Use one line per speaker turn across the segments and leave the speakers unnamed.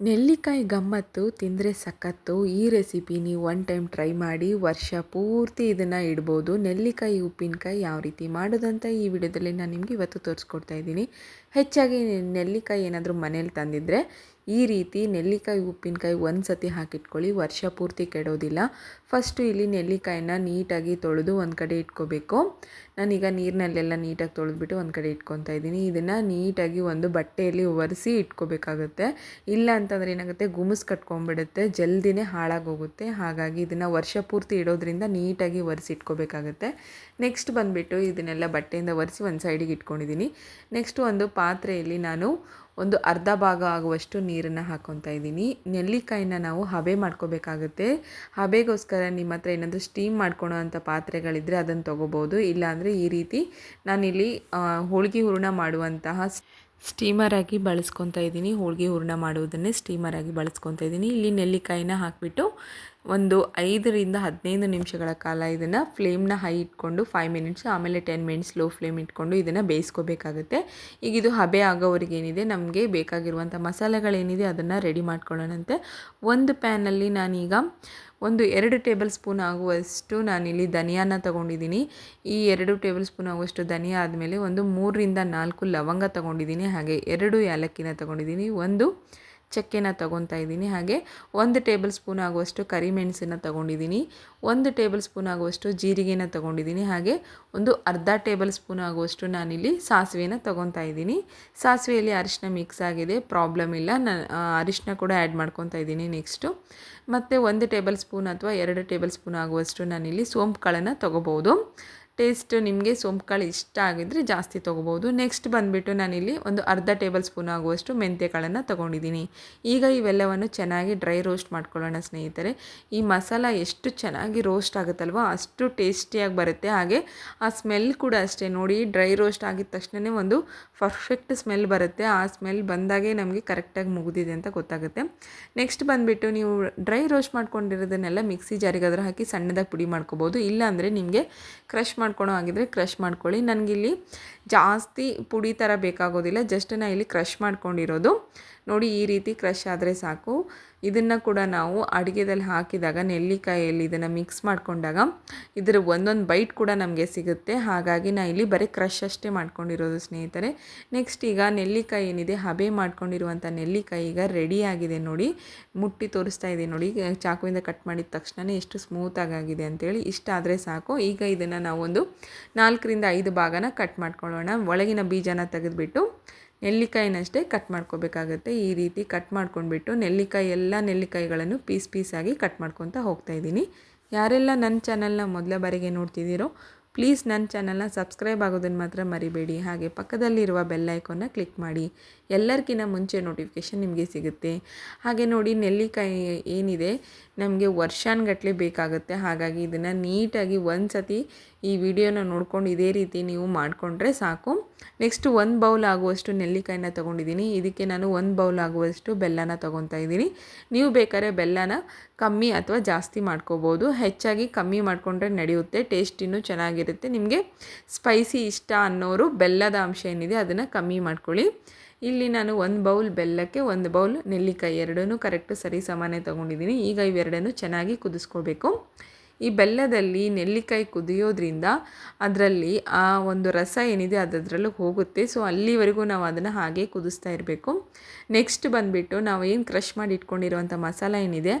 ನೆಲ್ಲಿಕಾಯಿ ಗಮ್ಮತ್ತು ತಿಂದರೆ ಸಖತ್ತು. ಈ ರೆಸಿಪಿ ನೀವು ಒನ್ ಟೈಮ್ ಟ್ರೈ ಮಾಡಿ ವರ್ಷ ಪೂರ್ತಿ ಇದನ್ನು ಇಡ್ಬೋದು. ನೆಲ್ಲಿಕಾಯಿ, ಉಪ್ಪಿನಕಾಯಿ ಯಾವ ರೀತಿ ಮಾಡೋದಂತ ಈ ವಿಡಿಯೋದಲ್ಲಿ ನಾನು ನಿಮಗೆ ಇವತ್ತು ತೋರಿಸ್ಕೊಡ್ತಾ ಇದ್ದೀನಿ. ಹೆಚ್ಚಾಗಿ ನೆಲ್ಲಿಕಾಯಿ ಏನಾದರೂ ಮನೇಲಿ ತಂದಿದ್ದರೆ ಈ ರೀತಿ ನೆಲ್ಲಿಕಾಯಿ ಉಪ್ಪಿನಕಾಯಿ ಒಂದು ಸತಿ ಹಾಕಿಟ್ಕೊಳ್ಳಿ, ವರ್ಷ ಪೂರ್ತಿ ಕೆಡೋದಿಲ್ಲ. ಫಸ್ಟು ಇಲ್ಲಿ ನೆಲ್ಲಿಕಾಯಿನ ನೀಟಾಗಿ ತೊಳೆದು ಒಂದು ಕಡೆ ಇಟ್ಕೋಬೇಕು. ನಾನೀಗ ನೀರಿನಲ್ಲೆಲ್ಲ ನೀಟಾಗಿ ತೊಳೆದ್ಬಿಟ್ಟು ಒಂದು ಕಡೆ ಇಟ್ಕೊತಾ ಇದ್ದೀನಿ. ಇದನ್ನು ನೀಟಾಗಿ ಒಂದು ಬಟ್ಟೆಯಲ್ಲಿ ಒರೆಸಿ ಇಟ್ಕೋಬೇಕಾಗುತ್ತೆ. ಇಲ್ಲ ಅಂತಂದರೆ ಏನಾಗುತ್ತೆ ಗುಮಸ್ ಕಟ್ಕೊಂಡ್ಬಿಡುತ್ತೆ, ಜಲ್ದಿನೇ ಹಾಳಾಗೋಗುತ್ತೆ. ಹಾಗಾಗಿ ಇದನ್ನು ವರ್ಷ ಪೂರ್ತಿ ಇಡೋದ್ರಿಂದ ನೀಟಾಗಿ ಒರೆಸಿ ಇಟ್ಕೋಬೇಕಾಗುತ್ತೆ. ನೆಕ್ಸ್ಟ್ ಬಂದುಬಿಟ್ಟು ಇದನ್ನೆಲ್ಲ ಬಟ್ಟೆಯಿಂದ ಒರೆಸಿ ಒಂದು ಸೈಡಿಗೆ ಇಟ್ಕೊಂಡಿದ್ದೀನಿ. ನೆಕ್ಸ್ಟ್ ಒಂದು ಪಾತ್ರೆಯಲ್ಲಿ ನಾನು ಒಂದು ಅರ್ಧ ಭಾಗ ಆಗುವಷ್ಟು ನೀರನ್ನು ಹಾಕ್ಕೊತಾ ಇದ್ದೀನಿ. ನೆಲ್ಲಿಕಾಯಿನ ನಾವು ಹಬೆ ಮಾಡ್ಕೋಬೇಕಾಗುತ್ತೆ. ಹಬೆಗೋಸ್ಕರ ನಿಮ್ಮ ಹತ್ರ ಏನಾದರೂ ಸ್ಟೀಮ್ ಮಾಡ್ಕೊಳೋ ಅಂಥ ಪಾತ್ರೆಗಳಿದ್ದರೆ ಅದನ್ನು ತೊಗೋಬೋದು. ಇಲ್ಲಾಂದರೆ ಈ ರೀತಿ ನಾನಿಲ್ಲಿ ಹೋಳಿಗೆ ಹೂರಣ ಮಾಡುವಂತಹ ಸ್ಟೀಮರಾಗಿ ಬಳಸ್ಕೊತಾ ಇದ್ದೀನಿ. ಹೋಳಿಗೆ ಹೂರ್ಣ ಮಾಡುವುದನ್ನೇ ಸ್ಟೀಮರಾಗಿ ಬಳಸ್ಕೊತಾ ಇದ್ದೀನಿ. ಇಲ್ಲಿ ನೆಲ್ಲಿಕಾಯಿನ ಹಾಕಿಬಿಟ್ಟು ಒಂದು ಐದರಿಂದ ಹದಿನೈದು ನಿಮಿಷಗಳ ಕಾಲ ಇದನ್ನು ಫ್ಲೇಮ್ನ ಹೈ ಇಟ್ಕೊಂಡು ಫೈವ್ ಮಿನಿಟ್ಸ್ ಆಮೇಲೆ ಟೆನ್ ಮಿನಿಟ್ಸ್ ಲೋ ಫ್ಲೇಮ್ ಇಟ್ಕೊಂಡು ಇದನ್ನು ಬೇಯಿಸ್ಕೋಬೇಕಾಗುತ್ತೆ. ಈಗ ಇದು ಹಬೆ ಆಗೋವ್ರಿಗೇನಿದೆ ನಮಗೆ ಬೇಕಾಗಿರುವಂಥ ಮಸಾಲೆಗಳೇನಿದೆ ಅದನ್ನು ರೆಡಿ ಮಾಡ್ಕೊಳ್ಳೋಣಂತೆ. ಒಂದು ಪ್ಯಾನಲ್ಲಿ ನಾನೀಗ ಒಂದು ಎರಡು ಟೇಬಲ್ ಸ್ಪೂನ್ ಆಗುವಷ್ಟು ನಾನಿಲ್ಲಿ ಧನಿಯಾನ ತಗೊಂಡಿದ್ದೀನಿ. ಈ ಎರಡು ಟೇಬಲ್ ಸ್ಪೂನ್ ಆಗುವಷ್ಟು ಧನಿಯಾ ಆದಮೇಲೆ ಒಂದು ಮೂರರಿಂದ ನಾಲ್ಕು ಲವಂಗ ತಗೊಂಡಿದ್ದೀನಿ. ಹಾಗೆ ಎರಡು ಏಲಕ್ಕಿನ ತಗೊಂಡಿದ್ದೀನಿ. ಒಂದು ಚಕ್ಕೆನ ತಗೊತಾ ಇದ್ದೀನಿ. ಹಾಗೆ ಒಂದು ಟೇಬಲ್ ಸ್ಪೂನ್ ಆಗುವಷ್ಟು ಕರಿಮೆಣಸನ್ನು ತಗೊಂಡಿದ್ದೀನಿ. ಒಂದು ಟೇಬಲ್ ಸ್ಪೂನ್ ಆಗುವಷ್ಟು ಜೀರಿಗೆನ ತಗೊಂಡಿದ್ದೀನಿ. ಹಾಗೆ ಒಂದು ಅರ್ಧ ಟೇಬಲ್ ಸ್ಪೂನ್ ಆಗುವಷ್ಟು ನಾನಿಲ್ಲಿ ಸಾಸಿವೆನ ತಗೊತಾ ಇದ್ದೀನಿ. ಸಾಸಿವೆಯಲ್ಲಿ ಅರಿಶಿನ ಮಿಕ್ಸ್ ಆಗಿದೆ ಪ್ರಾಬ್ಲಮ್ ಇಲ್ಲ. ನಾನು ಅರಿಶಿನ ಕೂಡ ಆ್ಯಡ್ ಮಾಡ್ಕೊತಾ ಇದ್ದೀನಿ ನೆಕ್ಸ್ಟು ಮತ್ತು ಒಂದು ಟೇಬಲ್ ಸ್ಪೂನ್ ಅಥವಾ ಎರಡು ಟೇಬಲ್ ಸ್ಪೂನ್ ಆಗುವಷ್ಟು ನಾನಿಲ್ಲಿ ಸೋಂಪುಗಳನ್ನು ತೊಗೋಬೋದು ಟೇಸ್ಟ್ ನಿಮಗೆ ಸೋಂಪು ಕಾಳು ಇಷ್ಟ ಆಗಿದ್ರೆ ಜಾಸ್ತಿ ತೊಗೋಬೋದು ನೆಕ್ಸ್ಟ್ ಬಂದುಬಿಟ್ಟು ನಾನಿಲ್ಲಿ ಒಂದು ಅರ್ಧ ಟೇಬಲ್ ಸ್ಪೂನ್ ಆಗುವಷ್ಟು ಮೆಂತ್ಯಗಳನ್ನು ತೊಗೊಂಡಿದ್ದೀನಿ. ಈಗ ಇವೆಲ್ಲವನ್ನು ಚೆನ್ನಾಗಿ ಡ್ರೈ ರೋಸ್ಟ್ ಮಾಡ್ಕೊಳ್ಳೋಣ ಸ್ನೇಹಿತರೆ. ಈ ಮಸಾಲ ಎಷ್ಟು ಚೆನ್ನಾಗಿ ರೋಸ್ಟ್ ಆಗುತ್ತಲ್ವ? ಅಷ್ಟು ಟೇಸ್ಟಿಯಾಗಿ ಬರುತ್ತೆ. ಹಾಗೆ ಆ ಸ್ಮೆಲ್ ಕೂಡ ಅಷ್ಟೇ. ನೋಡಿ, ಡ್ರೈ ರೋಸ್ಟ್ ಆಗಿದ ತಕ್ಷಣವೇ ಒಂದು ಪರ್ಫೆಕ್ಟ್ ಸ್ಮೆಲ್ ಬರುತ್ತೆ. ಆ ಸ್ಮೆಲ್ ಬಂದಾಗೆ ನಮಗೆ ಕರೆಕ್ಟಾಗಿ ಮುಗಿದಿದೆ ಅಂತ ಗೊತ್ತಾಗುತ್ತೆ. ನೆಕ್ಸ್ಟ್ ಬಂದುಬಿಟ್ಟು ನೀವು ಡ್ರೈ ರೋಸ್ಟ್ ಮಾಡ್ಕೊಂಡಿರೋದನ್ನೆಲ್ಲ ಮಿಕ್ಸಿ ಜಾರಿಗಾದ್ರೂ ಹಾಕಿ ಸಣ್ಣದಾಗಿ ಪುಡಿ ಮಾಡ್ಕೋಬೋದು ಇಲ್ಲ ಅಂದರೆ ನಿಮಗೆ ಕ್ರಷ್ ಮಾಡ್ಕೊಳೋ ಆಗಿದ್ರೆ ಕ್ರಷ್ ಮಾಡ್ಕೊಳ್ಳಿ. ನನಗಿಲ್ಲಿ ಜಾಸ್ತಿ ಪುಡಿ ಥರ ಬೇಕಾಗೋದಿಲ್ಲ. ಜಸ್ಟ್ ನಾನು ಇಲ್ಲಿ ಕ್ರಷ್ ಮಾಡ್ಕೊಂಡಿರೋದು. ನೋಡಿ ಈ ರೀತಿ ಕ್ರಷ್ ಆದರೆ ಸಾಕು. ಇದನ್ನು ಕೂಡ ನಾವು ಅಡುಗೆದಲ್ಲಿ ಹಾಕಿದಾಗ, ನೆಲ್ಲಿಕಾಯಲ್ಲಿ ಇದನ್ನು ಮಿಕ್ಸ್ ಮಾಡಿಕೊಂಡಾಗ ಇದರ ಒಂದೊಂದು ಬೈಟ್ ಕೂಡ ನಮಗೆ ಸಿಗುತ್ತೆ. ಹಾಗಾಗಿ ನಾನು ಇಲ್ಲಿ ಬರೀ ಕ್ರಷ್ ಅಷ್ಟೇ ಮಾಡ್ಕೊಂಡಿರೋದು ಸ್ನೇಹಿತರೆ. ನೆಕ್ಸ್ಟ್ ಈಗ ನೆಲ್ಲಿಕಾಯಿ ಏನಿದೆ, ಹಬೆ ಮಾಡ್ಕೊಂಡಿರುವಂಥ ನೆಲ್ಲಿಕಾಯಿ ಈಗ ರೆಡಿ ಆಗಿದೆ ನೋಡಿ. ಮುಟ್ಟಿ ತೋರಿಸ್ತಾ ಇದೆ ನೋಡಿ. ಚಾಕುವಿಂದ ಕಟ್ ಮಾಡಿದ ತಕ್ಷಣ ಎಷ್ಟು ಸ್ಮೂತಾಗಿ ಆಗಿದೆ ಅಂತೇಳಿ. ಇಷ್ಟ ಆದರೆ ಸಾಕು. ಈಗ ಇದನ್ನು ನಾವೊಂದು ನಾಲ್ಕರಿಂದ ಐದು ಭಾಗನ ಕಟ್ ಮಾಡ್ಕೊಳ್ಳೋಣ. ಒಳಗಿನ ಬೀಜನ ತೆಗೆದುಬಿಟ್ಟು ನೆಲ್ಲಿಕಾಯಿನಷ್ಟೇ ಕಟ್ ಮಾಡ್ಕೋಬೇಕಾಗತ್ತೆ. ಈ ರೀತಿ ಕಟ್ ಮಾಡ್ಕೊಂಡ್ಬಿಟ್ಟು ನೆಲ್ಲಿಕಾಯಿ ಎಲ್ಲ ನೆಲ್ಲಿಕಾಯಿಗಳನ್ನು ಪೀಸ್ ಪೀಸಾಗಿ ಕಟ್ ಮಾಡ್ಕೊತಾ ಹೋಗ್ತಾಯಿದ್ದೀನಿ ಯಾರೆಲ್ಲ ನನ್ನ ಚಾನಲ್ನ ಮೊದಲ ಬಾರಿಗೆ ನೋಡ್ತಿದ್ದೀರೋ ಪ್ಲೀಸ್ ನನ್ನ ಚಾನಲ್ನ ಸಬ್ಸ್ಕ್ರೈಬ್ ಆಗೋದನ್ನು ಮಾತ್ರ ಮರಿಬೇಡಿ. ಹಾಗೆ ಪಕ್ಕದಲ್ಲಿರುವ ಬೆಲ್ಲೈಕನ್ನ ಕ್ಲಿಕ್ ಮಾಡಿ. ಎಲ್ಲರಿಗಿಂತ ಮುಂಚೆ ನೋಟಿಫಿಕೇಷನ್ ನಿಮಗೆ ಸಿಗುತ್ತೆ. ಹಾಗೆ ನೋಡಿ ನೆಲ್ಲಿಕಾಯಿ ಏನಿದೆ, ನಮಗೆ ವರ್ಷಾನ್ಗಟ್ಟಲೆ ಬೇಕಾಗುತ್ತೆ. ಹಾಗಾಗಿ ಇದನ್ನು ನೀಟಾಗಿ ಒಂದು ಸತಿ ಈ ವಿಡಿಯೋನ ನೋಡ್ಕೊಂಡು ಇದೇ ರೀತಿ ನೀವು ಮಾಡಿಕೊಂಡ್ರೆ ಸಾಕು. ನೆಕ್ಸ್ಟ್ ಒಂದು ಬೌಲ್ ಆಗುವಷ್ಟು ನೆಲ್ಲಿಕಾಯಿನ ತೊಗೊಂಡಿದ್ದೀನಿ. ಇದಕ್ಕೆ ನಾನು ಒಂದು ಬೌಲ್ ಆಗುವಷ್ಟು ಬೆಲ್ಲನ ತೊಗೊತಾ ಇದ್ದೀನಿ. ನೀವು ಬೇಕಾದ್ರೆ ಬೆಲ್ಲನ ಕಮ್ಮಿ ಅಥವಾ ಜಾಸ್ತಿ ಮಾಡ್ಕೋಬೋದು. ಹೆಚ್ಚಾಗಿ ಕಮ್ಮಿ ಮಾಡಿಕೊಂಡ್ರೆ ನಡೆಯುತ್ತೆ, ಟೇಸ್ಟ್ ಇನ್ನೂ ಚೆನ್ನಾಗಿರುತ್ತೆ. ನಿಮಗೆ ಸ್ಪೈಸಿ ಇಷ್ಟ ಅನ್ನೋರು ಬೆಲ್ಲದ ಅಂಶ ಏನಿದೆ ಅದನ್ನು ಕಮ್ಮಿ ಮಾಡ್ಕೊಳ್ಳಿ. ಇಲ್ಲಿ ನಾನು ಒಂದು ಬೌಲ್ ಬೆಲ್ಲಕ್ಕೆ ಒಂದು ಬೌಲ್ ನೆಲ್ಲಿಕಾಯಿ ಎರಡನ್ನೂ ಕರೆಕ್ಟು ಸರಿ ಸಮಾನೆ ತೊಗೊಂಡಿದ್ದೀನಿ. ಈಗ ಇವೆರಡನ್ನು ಚೆನ್ನಾಗಿ ಕುದಿಸ್ಕೊಳ್ಬೇಕು ಈ ಬೆಲ್ಲದಲ್ಲಿ ನೆಲ್ಲಿಕಾಯಿ ಕುದಿಯೋದ್ರಿಂದ ಅದರಲ್ಲಿ ಆ ಒಂದು ರಸ ಏನಿದೆ ಅದರಲ್ಲೂ ಹೋಗುತ್ತೆ. ಸೊ ಅಲ್ಲಿವರೆಗೂ ನಾವು ಅದನ್ನು ಹಾಗೆ ಕುದಿಸ್ತಾ ಇರಬೇಕು. ನೆಕ್ಸ್ಟ್ ಬಂದುಬಿಟ್ಟು ನಾವು ಏನು ಕ್ರಷ್ ಮಾಡಿ ಇಟ್ಕೊಂಡಿರುವಂಥ ಮಸಾಲ ಏನಿದೆ,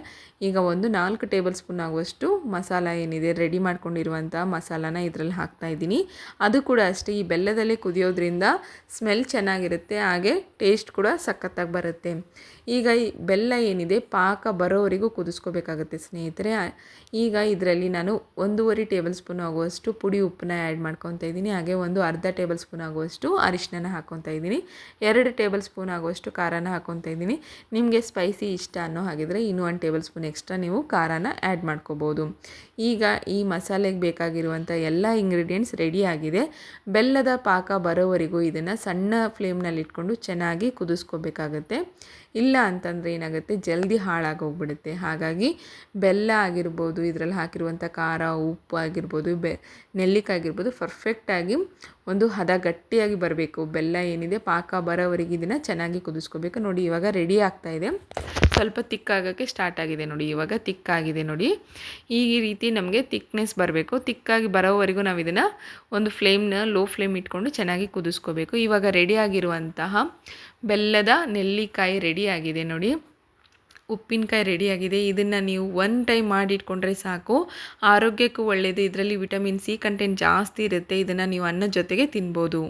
ಈಗ ಒಂದು ನಾಲ್ಕು ಟೇಬಲ್ ಸ್ಪೂನ್ ಆಗುವಷ್ಟು ಮಸಾಲ ಏನಿದೆ ರೆಡಿ ಮಾಡ್ಕೊಂಡಿರುವಂಥ ಮಸಾಲಾನ ಇದರಲ್ಲಿ ಹಾಕ್ತಾ ಇದ್ದೀನಿ. ಅದು ಕೂಡ ಅಷ್ಟೇ, ಈ ಬೆಲ್ಲದಲ್ಲೇ ಕುದಿಯೋದ್ರಿಂದ ಸ್ಮೆಲ್ ಚೆನ್ನಾಗಿರುತ್ತೆ, ಹಾಗೆ ಟೇಸ್ಟ್ ಕೂಡ ಸಖತ್ತಾಗಿ ಬರುತ್ತೆ. ಈಗ ಈ ಬೆಲ್ಲ ಏನಿದೆ, ಪಾಕ ಬರೋವರೆಗೂ ಕುದಿಸ್ಕೋಬೇಕಾಗುತ್ತೆ ಸ್ನೇಹಿತರೆ. ಈಗ ಇದರಲ್ಲಿ ನಾನು ಒಂದೂವರೆ ಟೇಬಲ್ ಸ್ಪೂನ್ ಆಗುವಷ್ಟು ಪುಡಿ ಉಪ್ಪನ್ನ ಆ್ಯಡ್ ಮಾಡ್ಕೊತಾ ಇದ್ದೀನಿ. ಹಾಗೆ ಒಂದು ಅರ್ಧ ಟೇಬಲ್ ಸ್ಪೂನ್ ಆಗುವಷ್ಟು ಅರಿಶಿನ ಹಾಕ್ಕೊತಾ ಇದ್ದೀನಿ. ಎರಡು ಟೇಬಲ್ ಸ್ಪೂನ್ ಆಗುವಷ್ಟು ಖಾರನ ಹಾಕ್ಕೊತಾ ಇದ್ದೀನಿ. ನಿಮಗೆ ಸ್ಪೈಸಿ ಇಷ್ಟ ಅನ್ನೋ ಹಾಗಿದ್ರೆ ಇನ್ನೂ ಒಂದು ಟೇಬಲ್ ಸ್ಪೂನ್ ಎಕ್ಸ್ಟ್ರಾ ನೀವು ಖಾರನ ಆ್ಯಡ್ ಮಾಡ್ಕೋಬೋದು. ಈಗ ಈ ಮಸಾಲೆಗೆ ಬೇಕಾಗಿರುವಂಥ ಎಲ್ಲ ಇಂಗ್ರೀಡಿಯೆಂಟ್ಸ್ ರೆಡಿ ಆಗಿದೆ. ಬೆಲ್ಲದ ಪಾಕ ಬರೋವರೆಗೂ ಇದನ್ನು ಸಣ್ಣ ಫ್ಲೇಮ್ನಲ್ಲಿ ಇಟ್ಕೊಂಡು ಚೆನ್ನಾಗಿ ಕುದಿಸ್ಕೋಬೇಕಾಗತ್ತೆ. ಇಲ್ಲ ಅಂತಂದರೆ ಏನಾಗುತ್ತೆ? ಜಲ್ದಿ ಹಾಳಾಗೋಗ್ಬಿಡುತ್ತೆ. ಹಾಗಾಗಿ ಬೆಲ್ಲ ಆಗಿರ್ಬೋದು, ಇದರಲ್ಲಿ ಹಾಕಿರುವಂಥ ಖಾರ, ಉಪ್ಪು ಆಗಿರ್ಬೋದು, ಬೆ, ನೆಲ್ಲಿಕಾಯಿ ಆಗಿರ್ಬೋದು ಪರ್ಫೆಕ್ಟಾಗಿ ಒಂದು ಹದ ಗಟ್ಟಿಯಾಗಿ ಬರಬೇಕು. ಬೆಲ್ಲ ಏನಿದೆ, ಪಾಕ ಬರೋವರೆಗೆ ಇದನ್ನು ಚೆನ್ನಾಗಿ ಕುದಿಸ್ಕೋಬೇಕು. ನೋಡಿ, ಇವಾಗ ರೆಡಿ ಆಗ್ತಾ ಇದೆ. ಸ್ವಲ್ಪ ತಿಕ್ಕಾಗೋಕ್ಕೆ ಸ್ಟಾರ್ಟ್ ಆಗಿದೆ ನೋಡಿ. ಇವಾಗ ತಿಕ್ಕಾಗಿದೆ ನೋಡಿ. ಈ ರೀತಿ ನಮಗೆ ತಿಕ್ನೆಸ್ ಬರಬೇಕು. ತಿಕ್ಕಾಗಿ ಬರೋವರೆಗೂ ನಾವು ಇದನ್ನು ಒಂದು ಫ್ಲೇಮ್ನ ಲೋ ಫ್ಲೇಮ್ ಇಟ್ಕೊಂಡು ಚೆನ್ನಾಗಿ ಕುದಿಸ್ಕೋಬೇಕು. ಇವಾಗ ರೆಡಿಯಾಗಿರುವಂತಹ ಬೆಲ್ಲದ ನೆಲ್ಲಿಕಾಯಿ ರೆಡಿಯಾಗಿದೆ ನೋಡಿ. ಉಪ್ಪಿನಕಾಯಿ ರೆಡಿಯಾಗಿದೆ ಇದನ್ನು ನೀವು ಒನ್ ಟೈಮ್ ಮಾಡಿಟ್ಕೊಂಡ್ರೆ ಸಾಕು. ಆರೋಗ್ಯಕ್ಕೂ ಒಳ್ಳೆಯದು ಇದರಲ್ಲಿ ವಿಟಮಿನ್ ಸಿ ಕಂಟೆಂಟ್ ಜಾಸ್ತಿ ಇರುತ್ತೆ. ಇದನ್ನು ನೀವು ಅನ್ನದ ಜೊತೆಗೆ ತಿನ್ಬೋದು.